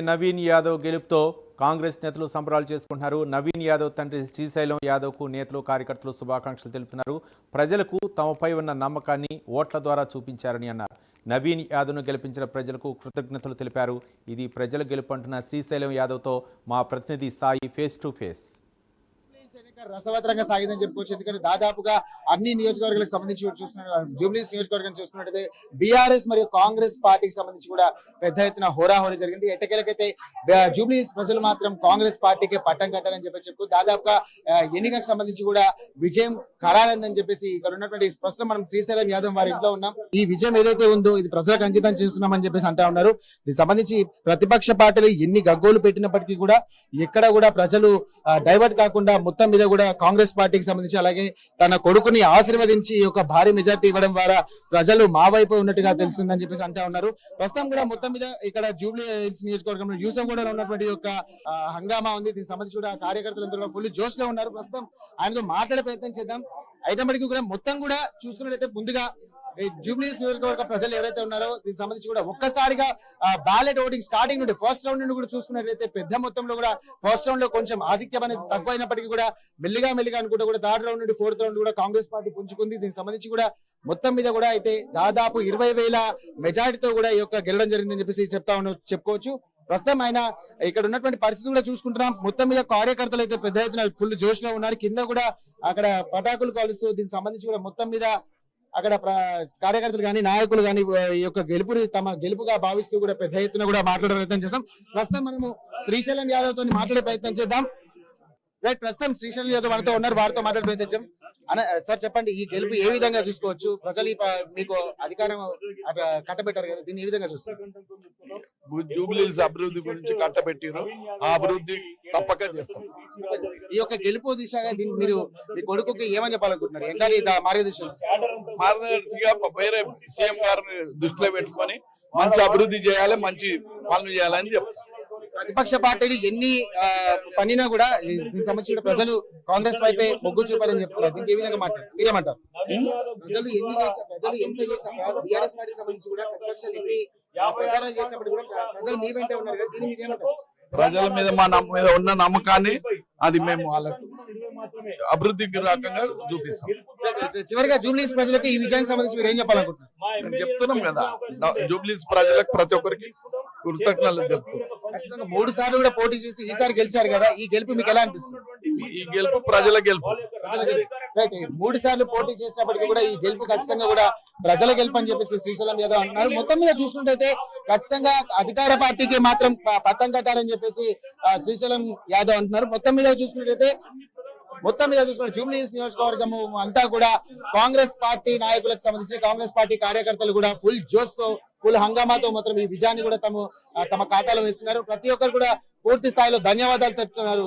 నవీన్ యాదవ్ గెలుపుతో కాంగ్రెస్ నేతలు సంబరాలు చేసుకుంటున్నారు. నవీన్ యాదవ్ తండ్రి శ్రీశైలం యాదవ్కు నేతలు కార్యకర్తలు శుభాకాంక్షలు తెలుపుతున్నారు. ప్రజలకు తమపై ఉన్న నమ్మకాన్ని ఓట్ల ద్వారా చూపించారని అన్నారు. నవీన్ యాదవ్ను గెలిపించిన ప్రజలకు కృతజ్ఞతలు తెలిపారు. ఇది ప్రజల గెలుపు అంటున్న శ్రీశైలం యాదవ్తో మా ప్రతినిధి సాయి ఫేస్ టు ఫేస్. రసవత్తరంగా సాగిందని చెప్పుకోవచ్చు. ఎందుకంటే దాదాపుగా అన్ని నియోజకవర్గాలకు సంబంధించి కూడా చూసుకున్న జూబ్లీస్ నియోజకవర్గం చూసుకున్నట్టయితే బీఆర్ఎస్ మరియు కాంగ్రెస్ పార్టీకి సంబంధించి కూడా పెద్ద ఎత్తున హోరాహోరీ జరిగింది. ఎట్టకేలకైతే జూబ్లీస్ ప్రజలు మాత్రం కాంగ్రెస్ పార్టీకి పట్టం కట్టారని చెప్పి చెప్పు దాదాపుగా ఎన్నికలకు ఎన్నికకు సంబంధించి కూడా విజయం ఖరారైందని చెప్పేసి ఇక్కడ ఉన్నటువంటి ప్రస్తుతం మనం శ్రీశైలం యాదవ్ వారి ఇంట్లో ఉన్నాం. ఈ విజయం ఏదైతే ఉందో ఇది ప్రజలకు అంకితం చేస్తున్నామని చెప్పేసి అంటా ఉన్నారు. దీనికి సంబంధించి ప్రతిపక్ష పార్టీలు ఎన్ని గగ్గోలు పెట్టినప్పటికీ కూడా ఎక్కడ కూడా ప్రజలు డైవర్ట్ కాకుండా మొత్తం మీద కూడా కాంగ్రెస్ పార్టీకి సంబంధించి అలాగే తన కొడుకుని ఆశీర్వదించి ఒక భారీ మెజార్టీ ఇవ్వడం ద్వారా ప్రజలు మా వైపు ఉన్నట్టుగా తెలిసిందని చెప్పేసి అంటా ఉన్నారు. ప్రస్తుతం కూడా మొత్తం మీద ఇక్కడ జూబ్లీ హిల్స్ నియోజకవర్గంలో యూసఫ్ కూడా ఉన్నటువంటి యొక్క హంగామా ఉంది. దీనికి సంబంధించి కూడా కార్యకర్తలందరూ కూడా ఫుల్ జోష్లో ఉన్నారు. ప్రస్తుతం ఆయనతో మాట్లాడే ప్రయత్నం చేద్దాం. అయినప్పటికీ కూడా మొత్తం కూడా చూసుకున్నట్లయితే ముందుగా ఈ జూబ్లీస్ నియోజకవర్గ ప్రజలు ఎవరైతే ఉన్నారో దీనికి సంబంధించి కూడా ఒక్కసారిగా బ్యాలెట్ ఓటింగ్ స్టార్టింగ్ నుండి ఫస్ట్ రౌండ్ నుండి కూడా చూసుకున్నట్లయితే పెద్ద మొత్తంలో కూడా ఫస్ట్ రౌండ్లో కొంచెం ఆధిక్యం అనేది తక్కువైనప్పటికీ కూడా మెల్లిగా మెల్లిగా అనుకుంటే కూడా థర్డ్ రౌండ్ నుండి ఫోర్త్ రౌండ్ కూడా కాంగ్రెస్ పార్టీ పుంజుకుంది. దీనికి సంబంధించి కూడా మొత్తం మీద కూడా అయితే దాదాపు ఇరవై వేల మెజారిటీతో కూడా ఈ యొక్క గెలడం జరిగిందని చెప్పేసి చెప్తా ఉన్న చెప్పుకోవచ్చు. ప్రస్తుతం ఆయన ఇక్కడ ఉన్నటువంటి పరిస్థితి కూడా చూసుకుంటున్నాం. మొత్తం మీద కార్యకర్తలు అయితే పెద్ద ఎత్తున ఫుల్ జోష్లో ఉన్నారు. కింద కూడా అక్కడ పటాకులు కాలుస్తూ దీనికి సంబంధించి కూడా మొత్తం మీద అక్కడ ప్ర- కార్యకర్తలు కానీ నాయకులు కానీ ఈ యొక్క గెలుపుని తమ గెలుపుగా భావిస్తూ కూడా పెద్ద ఎత్తున కూడా మాట్లాడే ప్రయత్నం చేస్తాం. ప్రస్తుతం మనము శ్రీశైలం యాదవ్తో మాట్లాడే ప్రయత్నం చేద్దాం. రైట్ ప్రస్తుతం శ్రీశైలం యాదవ్ మనతో ఉన్నారు వారితో మాట్లాడే ప్రయత్నం చేద్దాం. సార్ చెప్పండి ఈ గెలుపు ఏ విధంగా చూసుకోవచ్చు? ప్రజలు మీకు అధికారం కట్టబెట్టారు కదా దీన్ని ఏ విధంగా చూస్తారు? జూబ్లీస్ అభివృద్ధి గురించి కట్టబెట్టిరు. ఆ అభివృద్ధి తప్పక చేస్తాం. ఈ యొక్క గెలుపు దిశగా దీన్ని మీరు మీ కొడుకుకి ఏమని చెప్పాలనుకుంటున్నారు? ఎంగాలి మార్గదర్శనం మార్గదర్శిగా వేరే సీఎం గారిని దృష్టిలో పెట్టుకొని మంచి అభివృద్ధి చేయాలి మంచి పనులు చేయాలని చెప్తాం ప్రతిపక్ష పార్టీలు ఎన్ని పనినా కూడా దీనికి సంబంధించిన ప్రజలు కాంగ్రెస్ వైపే మొగ్గు చూపారని చెప్తున్నారు. దీనికి ఏ విధంగా మాట్లాడు మీరేమంటారు? ప్రజలు ఎన్ని ప్రజలు ఎంత బీఆర్ఎస్ పార్టీ సంబంధించి కూడా ప్రతిపక్షాలు ఎన్ని ప్రచారాలు చేసినప్పుడు కూడా ప్రజలు మీ వెంటే ఉన్నారు కదా మీరు ఏమంటారు? ప్రజల మీద మా నమ్మ- మీద ఉన్న నమ్మకాన్ని అది మేము వాళ్ళకు అభివృద్ధికి రకంగా చూపిస్తాం. చివరిగా జూబ్లీస్ ప్రజలకు ఈ విజయానికి సంబంధించి మీరు ఏం చెప్పాలనుకుంటున్నారు? నేను చెప్తున్నాం కదా. జూబ్లీస్ ప్రజలకు ప్రతి ఒక్కరికి కృతజ్ఞతలు చెప్తున్నాం మూడు సార్లు కూడా పోటీ చేసి ఈసారి గెలిచారు కదా. ఈ గెలుపు మీకు ఎలా అనిపిస్తుంది? ఈ గెలుపు ప్రజల గెలుపు. రైట్ మూడు సార్లు పోటీ చేసినప్పటికీ కూడా ఈ గెలుపు ఖచ్చితంగా కూడా ప్రజల గెలుపు అని చెప్పేసి శ్రీశైలం యాదవ్ అంటున్నారు. మొత్తం మీద చూసుకుంటే ఖచ్చితంగా అధికార పార్టీకి మాత్రం ప- పట్టం కట్టారని చెప్పేసి శ్రీశైలం యాదవ్ అంటున్నారు. మొత్తం మీద చూసుకున్నట్టయితే మొత్తం మీద చూసుకుంటే జూబ్లీస్ నియోజకవర్గము అంతా కూడా కాంగ్రెస్ పార్టీ నాయకులకు సంబంధించి కాంగ్రెస్ పార్టీ కార్యకర్తలు కూడా ఫుల్ జోష్తో ఫుల్ హంగామాతో మాత్రం ఈ విజయాన్ని కూడా తమ తమ ఖాతాలో వేస్తున్నారు. ప్రతి ఒక్కరు కూడా పూర్తి స్థాయిలో ధన్యవాదాలు తెలుపుతున్నారు.